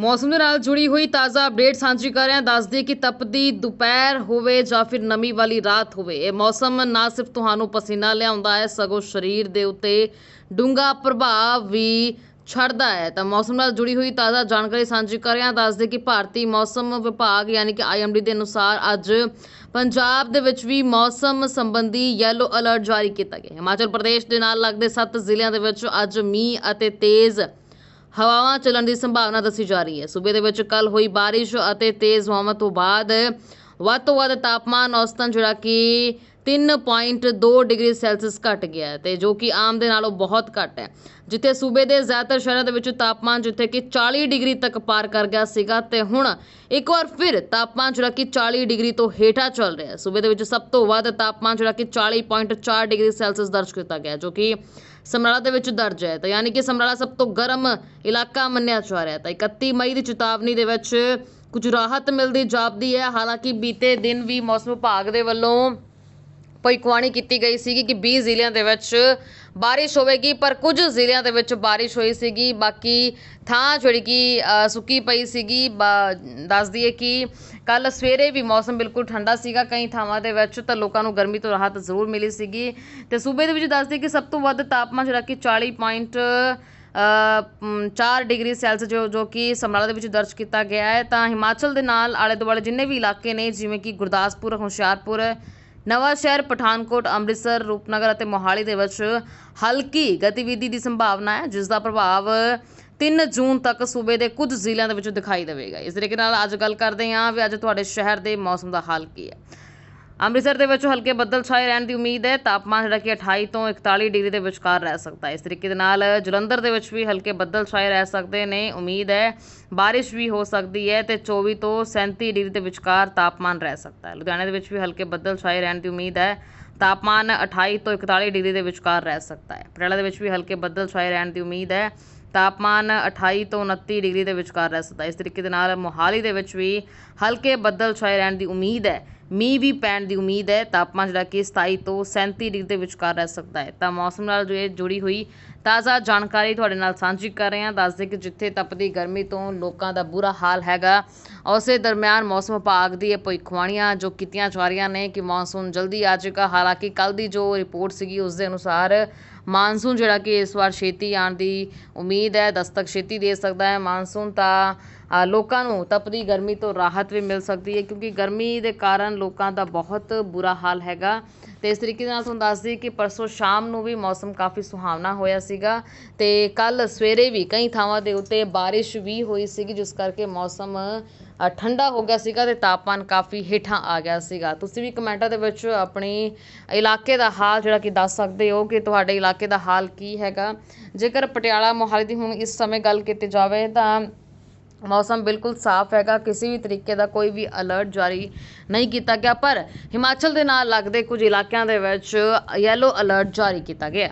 ਮੌਸਮ ਦੇ ਨਾਲ ਜੁੜੀ ਹੋਈ ਤਾਜ਼ਾ ਅਪਡੇਟ ਸਾਂਝੀ ਕਰ ਰਹੇ ਹਾਂ। ਦੱਸਦੀ ਕਿ ਤਪਦੀ ਦੁਪਹਿਰ ਹੋਵੇ ਜਾਂ ਫਿਰ ਨਮੀ ਵਾਲੀ ਰਾਤ ਹੋਵੇ, ਇਹ ਮੌਸਮ ਨਾ ਸਿਰਫ ਤੁਹਾਨੂੰ ਪਸੀਨਾ ਲਿਆਉਂਦਾ ਹੈ, ਸਗੋਂ ਸਰੀਰ ਦੇ ਉੱਤੇ ਡੂੰਘਾ ਪ੍ਰਭਾਵ ਵੀ ਛੱਡਦਾ ਹੈ। ਤਾਂ ਮੌਸਮ ਨਾਲ ਜੁੜੀ ਹੋਈ ਤਾਜ਼ਾ ਜਾਣਕਾਰੀ ਸਾਂਝੀ ਕਰ ਰਹੇ ਹਾਂ। ਦੱਸਦੇ ਕਿ ਭਾਰਤੀ ਮੌਸਮ ਵਿਭਾਗ ਯਾਨੀ ਕਿ ਆਈਐਮਡੀ ਦੇ ਅਨੁਸਾਰ ਅੱਜ ਪੰਜਾਬ ਦੇ ਵਿੱਚ ਵੀ ਮੌਸਮ ਸੰਬੰਧੀ ਯੈਲੋ ਅਲਰਟ ਜਾਰੀ ਕੀਤਾ ਗਿਆ ਹਿਮਾਚਲ ਪ੍ਰਦੇਸ਼ ਦੇ ਨਾਲ ਲੱਗਦੇ 7 ਜ਼ਿਲ੍ਹਿਆਂ ਦੇ ਵਿੱਚ ਅੱਜ ਮੀਂਹ ਅਤੇ ਤੇਜ਼ ਹਵਾਵਾਂ ਚੱਲਣ ਦੀ ਸੰਭਾਵਨਾ ਦੱਸੀ ਜਾ ਰਹੀ ਹੈ। ਸੂਬੇ ਦੇ ਵਿੱਚ ਕੱਲ ਹੋਈ ਬਾਰਿਸ਼ ਅਤੇ ਤੇਜ਼ ਹਵਾਵਾਂ ਤੋਂ ਬਾਅਦ ਵੱਧ ਤੋਂ ਵੱਧ ਤਾਪਮਾਨ ਔਸਤਨ, ਜਿਹੜਾ ਕਿ 3.2 ਡਿਗਰੀ ਸੈਲਸੀਅਸ ਘਟ ਗਿਆ ਹੈ ਤੇ ਜੋ ਕਿ ਆਮ ਦੇ ਨਾਲੋਂ ਬਹੁਤ ਘੱਟ ਹੈ। ਜਿੱਥੇ ਸੂਬੇ ਦੇ ਜ਼ਿਆਦਾਤਰ ਸ਼ਹਿਰਾਂ ਦੇ ਵਿੱਚ ਤਾਪਮਾਨ ਜਿੱਥੇ ਕਿ 40 ਡਿਗਰੀ ਤੱਕ ਪਾਰ ਕਰ ਗਿਆ ਸੀਗਾ ਤੇ ਹੁਣ ਇੱਕ ਵਾਰ ਫਿਰ ਤਾਪਮਾਨ, ਜਿਹੜਾ ਕਿ 40 ਡਿਗਰੀ ਤੋਂ ਹੇਠਾਂ ਚੱਲ ਰਿਹਾ ਹੈ। ਸੂਬੇ ਦੇ ਵਿੱਚ ਸਭ ਤੋਂ ਵੱਧ ਤਾਪਮਾਨ, ਜਿਹੜਾ ਕਿ 40.4 ਡਿਗਰੀ ਸੈਲਸੀਅਸ ਦਰਜ ਕੀਤਾ ਗਿਆ ਜੋ ਕਿ ਸਮਰਾਲਾ ਦੇ ਵਿੱਚ ਦਰਜ ਹੈ ਤਾਂ ਯਾਨੀ ਕਿ ਸਮਰਾਲਾ ਸਭ ਤੋਂ ਗਰਮ ਇਲਾਕਾ ਮੰਨਿਆ ਜਾ ਰਿਹਾ ਹੈ ਤਾਂ 31 ਮਈ ਦੀ ਚੇਤਾਵਨੀ ਦੇ ਵਿੱਚ ਕੁਝ ਰਾਹਤ ਮਿਲਦੀ ਜਾਪਦੀ ਹੈ। ਹਾਲਾਂਕਿ ਬੀਤੇ ਦਿਨ ਵੀ ਮੌਸਮ ਵਿਭਾਗ ਦੇ ਵੱਲੋਂ ਭਵਿੱਖਬਾਣੀ ਕੀਤੀ ਗਈ ਸੀਗੀ ਕਿ 20 ਜ਼ਿਲ੍ਹਿਆਂ ਦੇ ਵਿੱਚ ਬਾਰਿਸ਼ ਹੋਵੇਗੀ ਪਰ ਕੁਝ ਜ਼ਿਲ੍ਹਿਆਂ ਦੇ ਵਿੱਚ ਬਾਰਿਸ਼ ਹੋਈ ਸੀਗੀ। ਬਾਕੀ ਥਾਂ ਜਿਹੜੀ ਕਿ ਸੁੱਕੀ ਪਈ ਸੀਗੀ। ਬਾ- ਦੱਸ ਦਈਏ ਕਿ ਕੱਲ ਸਵੇਰੇ ਵੀ ਮੌਸਮ ਬਿਲਕੁਲ ਠੰਡਾ ਸੀਗਾ। ਕਈ ਥਾਵਾਂ ਦੇ ਵਿੱਚ ਤਾਂ ਲੋਕਾਂ ਨੂੰ ਗਰਮੀ ਤੋਂ ਰਾਹਤ ਜ਼ਰੂਰ ਮਿਲੀ ਸੀਗੀ। ਤੇ ਸੂਬੇ ਦੇ ਵਿੱਚ ਦੱਸ ਦਈਏ ਕਿ ਸਭ ਤੋਂ ਵੱਧ ਤਾਪਮਾਨ ਜਿਹੜਾ ਕਿ 40 ਪੁਆਇੰਟ ਅ, ਮ, 4 ਡਿਗਰੀ ਸੈਲਸੀਅਸ ਜੋ ਜੋ ਕਿ ਸਮਰਾਲਾ ਦੇ ਵਿੱਚ ਦਰਜ ਕੀਤਾ ਗਿਆ ਹੈ। ਤਾਂ ਹਿਮਾਚਲ ਦੇ ਨਾਲ ਆਲੇ ਦੁਆਲੇ ਜਿੰਨੇ ਵੀ ਇਲਾਕੇ ਨੇ ਜਿਵੇਂ ਕਿ ਗੁਰਦਾਸਪੁਰ ਹੁਸ਼ਿਆਰਪੁਰ ਨਵਾਂ ਸ਼ਹਿਰ ਪਠਾਨਕੋਟ, ਅੰਮ੍ਰਿਤਸਰ, ਰੂਪਨਗਰ ਅਤੇ ਮੋਹਾਲੀ ਦੇ ਵਿੱਚ ਹਲਕੀ ਗਤੀਵਿਧੀ ਦੀ ਸੰਭਾਵਨਾ ਹੈ ਜਿਸ ਦਾ ਪ੍ਰਭਾਵ 3 ਜੂਨ ਤੱਕ ਸੂਬੇ ਦੇ ਕੁਝ ਜ਼ਿਲ੍ਹਿਆਂ ਦੇ ਵਿੱਚ ਦਿਖਾਈ ਦੇਵੇਗਾ। ਇਸ ਤਰੀਕੇ ਨਾਲ ਅੱਜ ਗੱਲ ਕਰਦੇ ਹਾਂ ਵੀ ਅੱਜ ਤੁਹਾਡੇ ਸ਼ਹਿਰ ਦੇ ਮੌਸਮ ਦਾ ਹਾਲ ਕੀ ਹੈ। ਅੰਮ੍ਰਿਤਸਰ ਦੇ ਵਿੱਚ ਹਲਕੇ ਬੱਦਲ ਛਾਏ ਰਹਿਣ ਦੀ ਉਮੀਦ ਹੈ। ਤਾਪਮਾਨ ਜਿਹੜਾ ਕਿ 28 ਤੋਂ 41 ਡਿਗਰੀ ਦੇ ਵਿਚਕਾਰ ਰਹਿ ਸਕਦਾ ਹੈ। ਇਸ ਤਰੀਕੇ ਦੇ ਨਾਲ ਜਲੰਧਰ ਦੇ ਵਿੱਚ ਵੀ ਹਲਕੇ ਬੱਦਲ ਛਾਏ ਰਹਿ ਸਕਦੇ ਨੇ। ਉਮੀਦ ਹੈ ਬਾਰਿਸ਼ ਵੀ ਹੋ ਸਕਦੀ ਹੈ ਤੇ 24 ਤੋਂ 37 ਡਿਗਰੀ ਦੇ ਵਿਚਕਾਰ ਤਾਪਮਾਨ ਰਹਿ ਸਕਦਾ ਹੈ। ਲੁਧਿਆਣਾ ਦੇ ਵਿੱਚ ਵੀ ਹਲਕੇ ਬੱਦਲ ਛਾਏ ਰਹਿਣ ਦੀ ਉਮੀਦ ਹੈ। ਤਾਪਮਾਨ 28 ਤੋਂ 41 ਡਿਗਰੀ ਦੇ ਵਿਚਕਾਰ ਰਹਿ ਸਕਦਾ ਹੈ। ਪਟਿਆਲਾ ਦੇ ਵਿੱਚ ਵੀ ਹਲਕੇ ਬੱਦਲ ਛਾਏ ਰਹਿਣ ਦੀ ਉਮੀਦ ਹੈ। ਤਾਪਮਾਨ 28 ਤੋਂ 29 ਡਿਗਰੀ ਦੇ ਵਿਚਕਾਰ ਰਹਿ ਸਕਦਾ ਇਸ ਤਰੀਕੇ ਦੇ ਨਾਲ ਮੋਹਾਲੀ ਦੇ ਵਿੱਚ ਵੀ ਹਲਕੇ ਬੱਦਲ ਛਾਏ ਰਹਿਣ ਦੀ ਉਮੀਦ ਹੈ। ਮੀਂਹ ਵੀ ਪੈਣ ਦੀ ਉਮੀਦ ਹੈ। ਤਾਪਮਾਨ ਜਿਹੜਾ ਕਿ 27 ਤੋਂ 37 ਡਿਗਰੀ ਦੇ ਵਿਚਕਾਰ ਰਹਿ ਸਕਦਾ ਹੈ। ਤਾਂ ਮੌਸਮ ਨਾਲ ਜੋ ਇਹ ਜੁੜੀ ਹੋਈ ਤਾਜ਼ਾ ਜਾਣਕਾਰੀ ਤੁਹਾਡੇ ਨਾਲ ਸਾਂਝੀ ਕਰ ਰਹੇ ਹਾਂ। ਦੱਸਦੇ ਕਿ ਜਿੱਥੇ ਤਪਦੀ ਗਰਮੀ ਤੋਂ ਲੋਕਾਂ ਦਾ ਬੁਰਾ ਹਾਲ ਹੈਗਾ, ਉਸੇ ਦਰਮਿਆਨ ਮੌਸਮ ਵਿਭਾਗ ਦੀ ਇਹ ਭਵਿੱਖਬਾਣੀਆਂ ਜੋ ਕੀਤੀਆਂ ਜਾ ਰਹੀਆਂ ਨੇ ਕਿ ਮੌਨਸੂਨ ਜਲਦੀ ਆ ਜਾਏਗਾ। ਹਾਲਾਂਕਿ ਕੱਲ ਦੀ ਜੋ ਰਿਪੋਰਟ ਸੀਗੀ, ਉਸ ਦੇ ਅਨੁਸਾਰ ਮਾਨਸੂਨ ਜਿਹੜਾ ਕਿ ਇਸ ਵਾਰ ਛੇਤੀ ਆਉਣ ਦੀ ਉਮੀਦ ਹੈ, ਦਸਤਕ ਛੇਤੀ ਦੇ ਸਕਦਾ ਹੈ। ਮਾਨਸੂਨ ਤਾਂ ਲੋਕਾਂ ਨੂੰ ਤਪਦੀ ਗਰਮੀ ਤੋਂ ਰਾਹਤ ਵੀ ਮਿਲ ਸਕਦੀ ਹੈ, ਕਿਉਂਕਿ ਗਰਮੀ ਦੇ ਕਾਰਨ ਲੋਕਾਂ ਦਾ ਬਹੁਤ ਬੁਰਾ ਹਾਲ ਹੈਗਾ। ਅਤੇ ਇਸ ਤਰੀਕੇ ਦੇ ਨਾਲ ਤੁਹਾਨੂੰ ਦੱਸ ਦਈਏ ਕਿ ਪਰਸੋਂ ਸ਼ਾਮ ਨੂੰ ਵੀ ਮੌਸਮ ਕਾਫੀ ਸੁਹਾਵਣਾ ਹੋਇਆ ਸੀਗਾ। ਅਤੇ ਕੱਲ੍ਹ ਸਵੇਰੇ ਵੀ ਕਈ ਥਾਵਾਂ ਦੇ ਉੱਤੇ ਬਾਰਿਸ਼ ਵੀ ਹੋਈ ਸੀਗੀ, ਜਿਸ ਕਰਕੇ ਮੌਸਮ ਠੰਡਾ ਹੋ ਗਿਆ ਸੀਗਾ ਅਤੇ ਤਾਪਮਾਨ ਕਾਫੀ ਹੇਠਾਂ ਆ ਗਿਆ ਸੀਗਾ। ਤੁਸੀਂ ਵੀ ਕਮੈਂਟਾਂ ਦੇ ਵਿੱਚ ਆਪਣੀ ਇਲਾਕੇ ਦਾ ਹਾਲ ਜਿਹੜਾ ਕਿ ਦੱਸ ਸਕਦੇ ਹੋ ਕਿ ਤੁਹਾਡੇ ਇਲਾਕੇ ਦਾ ਹਾਲ ਕੀ ਹੈਗਾ। ਜੇਕਰ ਪਟਿਆਲਾ ਮੋਹਾਲੀ ਦੀ ਹੁਣ ਇਸ ਸਮੇਂ ਗੱਲ ਕੀਤੀ ਜਾਵੇ ਤਾਂ ਮੌਸਮ ਬਿਲਕੁਲ ਸਾਫ਼ ਹੈਗਾ, ਕਿਸੇ ਵੀ ਤਰੀਕੇ ਦਾ ਕੋਈ ਵੀ ਅਲਰਟ ਜਾਰੀ ਨਹੀਂ ਕੀਤਾ ਗਿਆ, ਪਰ ਹਿਮਾਚਲ ਦੇ ਨਾਲ ਲੱਗਦੇ ਕੁਝ ਇਲਾਕਿਆਂ ਦੇ ਵਿੱਚ ਯੈਲੋ ਅਲਰਟ ਜਾਰੀ ਕੀਤਾ ਗਿਆ।